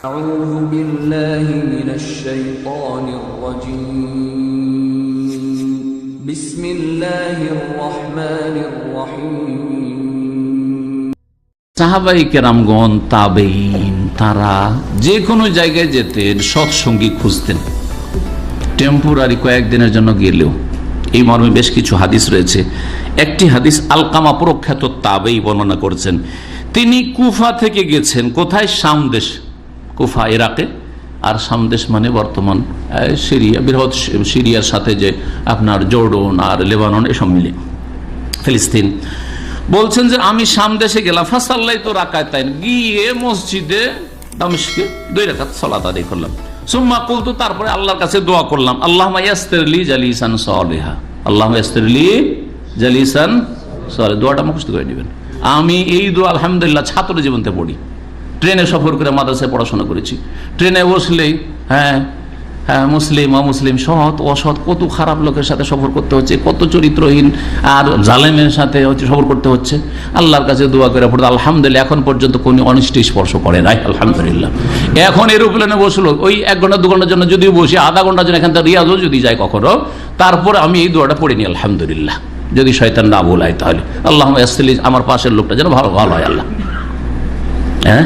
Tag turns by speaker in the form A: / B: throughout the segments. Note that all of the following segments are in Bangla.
A: أعوذ بالله من الشيطان الرجيم بسم الله الرحمن الرحيم
B: সাহাবাই কেরামগণ তাবেইন তারা যে কোনো জায়গায় যেতেন সৎসঙ্গী খুঁজতেন টেম্পোরারি কয়েকদিনের জন্য গেলেও এই মর্মে বেশ কিছু হাদিস রয়েছে একটি হাদিস আলকামা প্রখ্যাত তাবেই বর্ণনা করছেন তিনি কুফা থেকে গেছেন কোথায় সামদেশ কুফা, ইরাকে। আর সামদেশ মানে বর্তমান সিরিয়া, বৃহৎ সিরিয়ার সাথে যে আপনার জর্ডন আর লেবানন, এসব মিলে। ফিলিস্তিন। বলছেন যে, আমি সামদেশে গেলাম। ফাসাল্লাই তো রাখায় তাই গিয়ে মসজিদে দামেশকে দুই রেখাত সলাত আদায় করলাম। সুম্মা কুলতু, তারপরে আল্লাহর কাছে দোয়া করলাম আল্লাহ ইয়াস্তেরলি জালিসান সলেহা। আল্লাহ ইয়াস্তেরলি জালিসান সলে দোয়াটা মুখস্থ করে নেবেন। আমি এই দোয়া, আলহামদুলিল্লাহ ছাত্র জীবনতে পড়ি। ট্রেনে সফর করে মাদ্রাসায় পড়াশোনা করেছি। ট্রেনে বসলেই হ্যাঁ হ্যাঁ মুসলিম, অমুসলিম সৎ, অসৎ, কত খারাপ লোকের সাথে সফর করতে হচ্ছে, কত চরিত্রহীন আর জালেমের সাথে হচ্ছে সফর করতে হচ্ছে। আল্লাহর কাছে দোয়া করে পড়তে, আলহামদুলিল্লাহ, এখন পর্যন্ত কোনো অনিষ্ট স্পর্শ করে নাই, আলহামদুলিল্লাহ। এখন এরোপ্লেনে বসল, ওই এক ঘণ্টা, দু ঘণ্টার জন্য যদি বসি, আধা ঘণ্টার জন্য এখান থেকে রিয়াজও যদি যায় কখনো, তারপর আমি এই দোয়াটা পড়ে নিই, আলহামদুলিল্লাহ। যদি শয়তান না বলাই তাহলে। আল্লাহ আমার পাশের লোকটা যেন ভালো ভালো হয়, আল্লাহ। হ্যাঁ?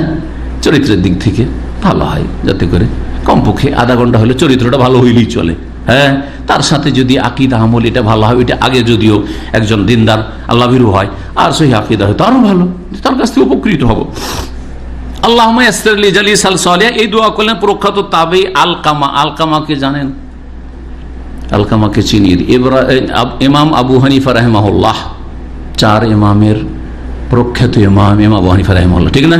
B: চরিত্রের দিক থেকে ভালো হয়, যাতে করে কমপক্ষে আধা ঘণ্টা হলে চরিত্রটা ভালো হইলেই চলে। হ্যাঁ তার সাথে যদি আকিদা, আমল এটা ভালো হয়, এটা আগে যদিও একজন দিনদার আল্লাভিরু হয়, আর সেই আকিদা হয় তারও ভালো তার কাছ থেকে উপকৃত হব। আল্লাহ এই দোয়া করলেন প্রখ্যাত তাবেই আলকামা। আলকামাকে জানেন? আলকামাকে চিনিয়ে ইমাম আবু হানিফা রহমাউল্লাহ চার ইমামের প্রখ্যাত ইমাম ইমাম আবু হানিফা রহমাউল্লাহ ঠিক না?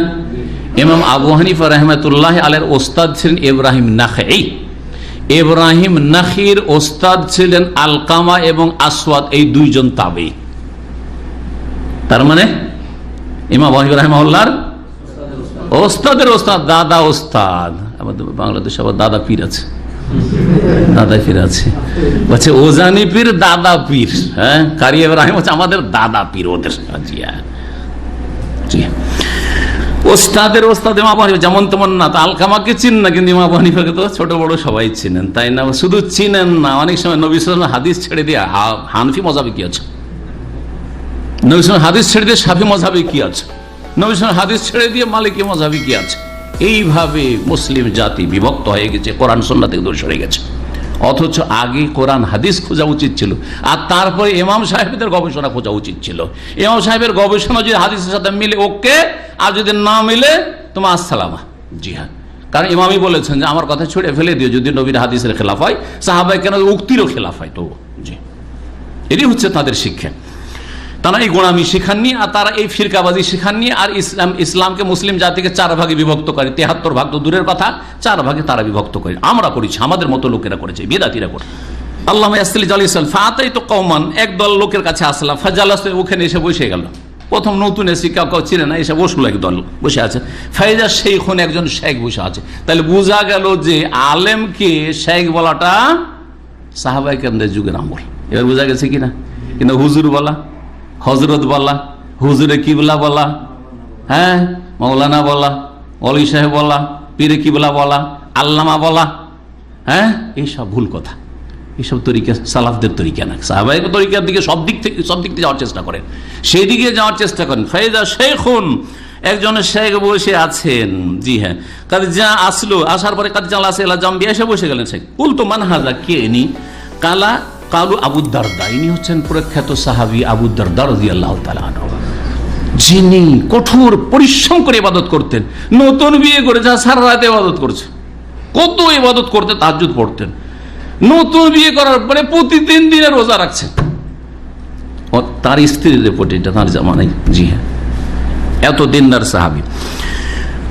B: ইমাম আবু হানিফা রহমতুল্লাহ আলের ওস্তাদ ছিলেন ইব্রাহিম নাখি ইব্রাহিম নাখির ওস্তাদ ছিলেন আলকামা এবং আসওয়াদ, এই দুইজন তাবেই তার মানে ইমাম আবু হানিফা রহমাউল্লাহর ওস্তাদের ওস্তাদ, দাদা ওস্তাদ। আমাদের বাংলাদেশে আবার দাদা পীর আছে। দাদা পীর আছে। বলছে, ওজানি পীর, দাদা পীর। হ্যাঁ কারি ইব্রাহিম হচ্ছে আমাদের দাদা পীর, ওদের। জি হ্যাঁ। জি ওস্তাদের ওস্তাদ ইমাম হানিফা যেমন তেমন না, তো আলকামাকে চিন না কিন্তু ইমাম হানিফাকে তো ছোট বড় সবাই চিনেন, তাই না? শুধু চিনেন না, অনেক সময় নবী হাদিস ছেড়ে দিয়ে হানফি মজাবে কি আছে? নবী হাদিস ছেড়ে দিয়ে সাফি মজাবে কি আছে? নবী হাদিস ছেড়ে দিয়ে মালিকি মজাবে কি আছে? এইভাবে মুসলিম জাতি বিভক্ত হয়ে গেছে, কোরআন সন্না থেকে দূরে সরে গেছে। অথচ আগে কোরআন, হাদিস খোঁজা উচিত ছিল। আর তারপরে এমাম সাহেবদের গবেষণা খোঁজা উচিত ছিল। এমাম সাহেবের গবেষণা যদি হাদিসের সাথে মিলে, ওকে। আর যদি না মিলে, তোমার আসসালামা জি হ্যাঁ কারণ ইমামই বলেছেন যে, আমার কথা ছুড়ে ফেলে দিও যদি নবীর হাদিসের খেলাফ হয়। সাহাবাই কেন উক্তিরও খেলাফ হয়। তো, জি। এটি হচ্ছে তাদের শিক্ষা। তারা এই গোড়ামি শিখাননি আর তারা এই ফিরকাবাজি শিখাননি আর ইসলাম, ইসলামকে মুসলিম জাতিকে চার ভাগে বিভক্ত করে। তেহাত্তর ভাগ তো দূরের কথা, চার ভাগে তারা বিভক্ত করে। আমরা করেছি, আমাদের মতো লোকেরা করেছে, বেদাতিরা করে আল্লাহ ফাতাই তো কমান একদল লোকের কাছে আসলাম, ফাজালাস, ওখানে এসে বসে গেল। প্রথম নতুন এসে, কেউ কেউ চিনে না, এসে বসল একদল, বসে আছে। ফাইজা শেখ একজন শেখ বসে আছে। তাহলে বোঝা গেল যে আলেমকে শেখ বলাটা সাহাবাই কেন্দ্রের যুগের আমল। এবার বোঝা গেছে কিনা? কিন্তু হুজুর বলা হজরত বলা, হুজুরে কিবলা বলা হ্যাঁ মৌলানা বলা, অলি সাহেব বলা, পীরে কিবলা বলা, আল্লামা বলা হ্যাঁ এইসব ভুল কথা। এইসব তরিকা সালাফদের তরিকা না। সাহাবাহিক তরিকার দিকে সব দিক থেকে সব দিক থেকে যাওয়ার চেষ্টা করেন। সেই দিকে যাওয়ার চেষ্টা করেন। ফেজা শেখুন একজন শেখ বসে আছেন। জি হ্যাঁ। কাদের যা আসলো, আসার পরে কাদের জানলা আসে এলা জাম্বি এসে বসে গেলেন শেখ। উল্টো মানহাজা কে নি? কালা কালু আবুদ্দারদা ইনি হচ্ছেন প্রখ্যাত সাহাবি আবুদ্দারদা রাজি আল্লাহ যিনি কঠোর পরিশ্রম করে ইবাদত করতেন, নতুন বিয়ে করে যা সারা রাত ইবাদত করছে। কত ইবাদত করতে তাহাজুদ পড়তেন। নতুন বিয়ে করার পরে প্রতিদিন দিনে রোজা রাখছেন। তার স্ত্রীর রেপোর্ট এটা, তার জামানাই জি হ্যাঁ। এত দিনদার সাহাবি।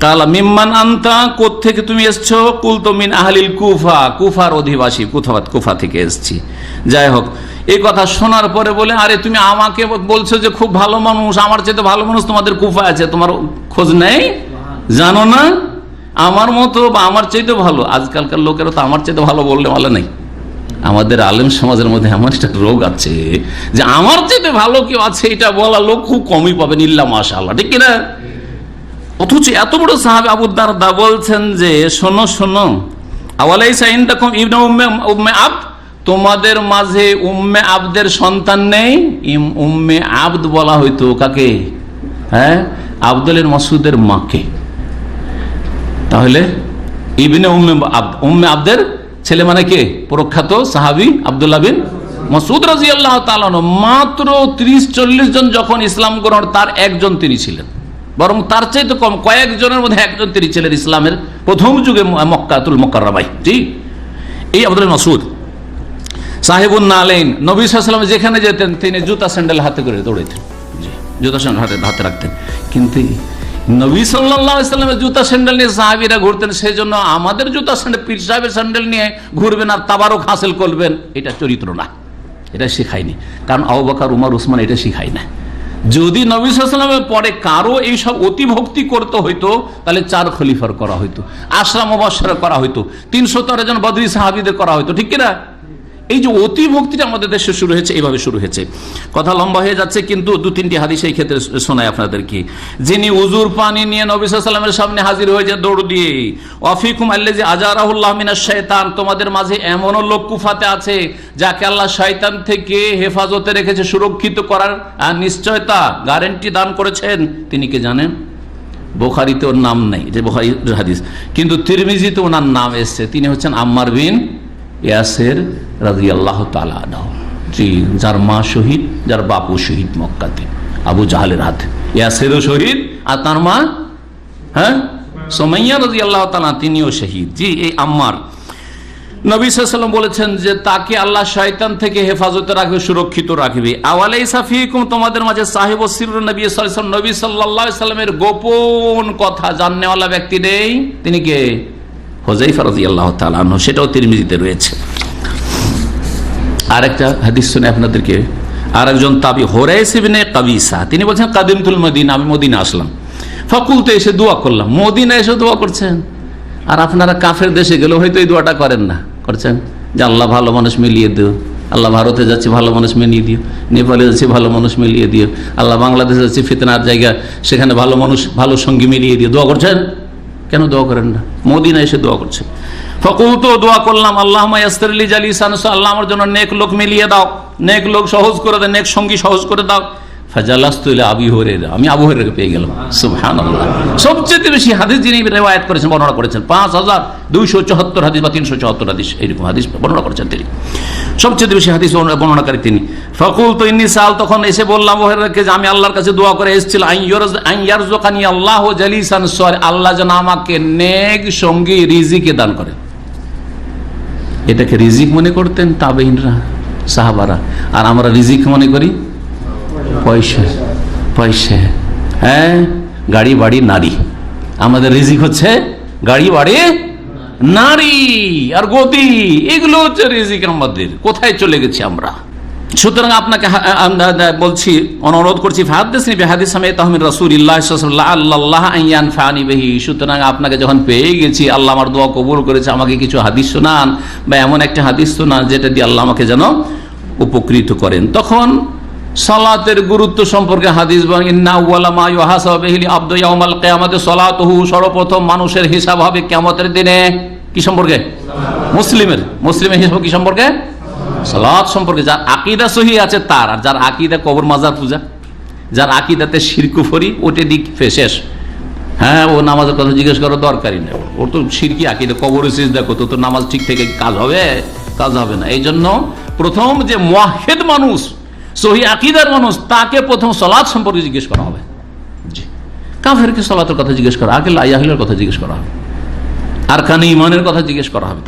B: কালা, মিম্মান আন্তা? থেকে তুমি এসছো? কুলতো মিন আহলিল কুফা। কুফার অধিবাসী, কুফা কুফা থেকে এসছি। যাই হোক এই কথা শোনার পরে বলে, আরে, তুমি আমাকে বলছো যে খুব ভালো মানুষ, আমার চেয়ে ভালো মানুষ তোমাদের কুফা আছে, তোমার খোঁজ নেই? জানো না, আমার মতো বা আমার চাইতে ভালো। আজকালকার লোকেরা তো আমার চাইতে ভালো বললে ভালো নেই। আমাদের আলেম সমাজের মধ্যে এমন একটা রোগ আছে যে, আমার চাইতে ভালো কেউ আছে, এটা বলা লোক খুব কমই পাবেন ইল্লা মাশাল্লাহ ঠিক কিনা? অথচ এত বড় সাহাব আবু দা বলছেন যে, শোনো শোনো আওয়ালাই সাইন দেখুন ইবনে উম্মে উম্মে আব, তোমাদের মাঝে উম্মে আবদের সন্তান নেই। ইম- উম্মে আবদ বলা হইতো কাকে? হ্যাঁ? আব্দুলের মাসুদের মাকে। তাহলে ইবনে উম্মে আব- উম্মে আবদের ছেলে মানে কে? প্রখ্যাত সাহাবি আব্দুল্লাহ বিন মসুদ রাজি আল্লাহ মাত্র ত্রিশ, চল্লিশ জন যখন ইসলাম গ্রহণ, তার একজন তিনি ছিলেন। বরং তার চাইতে কম কয়েকজনের মধ্যে একজন তিনি ছিলেন ইসলামের প্রথম যুগে মক্কাতুল মক্কারাবাই ঠিক এই আব্দুল মাসুদ সাহেবুন নালেন নবী সাল্লাম যেখানে যেতেন, তিনি জুতা স্যান্ডেল হাতে করে দৌড়াইতেন। জি, জুতা স্যান্ডেল হাতে হাতে রাখতেন। কিন্তু নবী সাল্লামের জুতা স্যান্ডেল নিয়ে সাহাবিরা ঘুরতেন সেই জন্য আমাদের জুতা স্যান্ডেল, পীর সাহেবের স্যান্ডেল নিয়ে ঘুরবেন আর তাবারক হাসিল করবেন, এটা চরিত্র না। এটা শেখায়নি। কারণ আবাকার উমার, উসমান এটা শিখাই না। যদি নবী পরে কারও এইসব অতিভক্তি করতে হইতো, তাহলে চার খলিফার করা হইতো, আশ্রাম অবসর করা হইতো, তিনশো তেরো জন বদরি সাহাবিদের করা হইতো, ঠিক কিনা? এই যে অতি ভক্তিটা আমাদের দেশে শুরু হয়েছে এইভাবে শুরু হয়েছে। কথা লম্বা হয়ে যাচ্ছে, কিন্তু দু, তিনটি হাদিস এই ক্ষেত্রে শোনায় আপনাদেরকে। যিনি উজুর পানি নিয়ে নবিসামের সামনে হাজির হয়ে হয়েছে, দৌড় দিয়ে অফিকুম আল্লে যে আজারাহুল্লাহ মিনা শয়তান তোমাদের মাঝে এমনও লোক কুফাতে আছে, যাকে আল্লাহ শয়তান থেকে হেফাজতে রেখেছে, সুরক্ষিত করার নিশ্চয়তা গ্যারেন্টি দান করেছেন। তিনি কে জানেন? বোখারিতে ওর নাম নেই, যে বোখারি হাদিস। কিন্তু তিরমিজিতে ওনার নাম এসছে, তিনি হচ্ছেন আম্মার বিন ইয়াসের রাজি আল্লাহ তালা জি, যার মা শহীদ, যার বাপু শহীদ মক্কাতে, আবু জাহালের হাতে। ইয়াসেরও শহীদ, আর তার মা? হ্যাঁ? সোমাইয়া রাজি আল্লাহ তালা তিনিও শহীদ। জি, এই আম্মার। নবী সাল্লাম বলেছেন যে, তাকে আল্লাহ শয়তান থেকে হেফাজতে রাখবে, সুরক্ষিত রাখবে। আওয়ালাই সাফিকুম তোমাদের মাঝে সাহেব ও সির নবী সাল্লাম নবী সাল্লাহ সাল্লামের গোপন কথা জাননেওয়ালা ব্যক্তি নেই। তিনি কে? হোজাই ফরাজি আল্লাহ তালাহ সেটাও তিরমিজিতে রয়েছে। আর একটা হাদিস শুনে আপনাদেরকে আর একজন তাবি হোরাইসিবিনে কাবিসা, তিনি বলছেন, কাদিমতুল মদিনা, আমি মদিনা আসলাম। ফকুলতে এসে দোয়া করলাম, মদিনা এসে দোয়া করছেন? আর আপনারা কাফের দেশে গেলে হয়তো এই দোয়াটা করেন না। করছেন, যে আল্লাহ ভালো মানুষ মিলিয়ে দিও, আল্লাহ ভারতে যাচ্ছে, ভালো মানুষ মিলিয়ে দিও, নেপালে যাচ্ছে, ভালো মানুষ মিলিয়ে দিও, আল্লাহ বাংলাদেশে যাচ্ছে, ফিতনার জায়গা, সেখানে ভালো মানুষ, ভালো সঙ্গী মিলিয়ে দিও, দোয়া করছেন? কেন দোয়া করেন না? মদিনা এসে দোয়া করছে। ফকুল তো দোয়া করলাম আল্লাহ আল্লাহ আমার জন্য নেক লোক মিলিয়ে দাও, নেক লোক সহজ করে দাও নেক সঙ্গী সহজ করে দাও। আমি আল্লাহর কাছে দোয়া করে এসেছিল আল্লাহ আল্লাহ যেন আমাকে নেক সঙ্গী রিজিকে দান করে। এটাকে রিজিক মনে করতেন তাবেইনরা, সাহাবারা। আর আমরা রিজিক মনে করি পয়সা পয়সা। হ্যাঁ গাড়ি, বাড়ি, নারী। আমাদের রিজিক হচ্ছে গাড়ি, বাড়ি, নারী আর গতি এগুলো হচ্ছে রিজিক আমাদের। কোথায় চলে গেছি আমরা? সুতরাং আপনাকে বলছি, অনুরোধ করছি সুতরাং আপনাকে যখন পেয়ে গেছি, আল্লাহ আমার দোয়া কবুল করেছে, আমাকে কিছু হাদিস শোনান বা এমন একটা হাদিস শোনান, যেটা দিয়ে আল্লাহ আমাকে যেন উপকৃত করেন। তখন সালাতের গুরুত্ব সম্পর্কে হাদিস ইয়াউমাল কিয়ামাতি সর্বপ্রথম মানুষের হিসাব হবে কিয়ামতের দিনে। কি সম্পর্কে? মুসলিমের। মুসলিমের হিসাব কি সম্পর্কে? সালাত সম্পর্কে। যার আকিদা সহি আছে তার, আর যার আকিদা কবর মাজার পূজা, যার আকিদাতে শিরকুফরি, ওটে দিক শেষ। হ্যাঁ ও নামাজের কথা জিজ্ঞেস করার দরকারই নেই। ওর তো সিরকি আকিদা কবর শেষ দেখো তো নামাজ ঠিক থেকে কাজ হবে? কাজ হবে না। এই জন্য প্রথম যে মহেদ মানুষ সহি আকিদার মানুষ, তাকে প্রথম সলাদ সম্পর্কে জিজ্ঞেস করা হবে। জি। কাফেরকে সলাতের কথা জিজ্ঞেস করা, আগে লাইয়াহিলের কথা জিজ্ঞেস করা হবে। আর কানে ইমানের কথা জিজ্ঞেস করা হবে।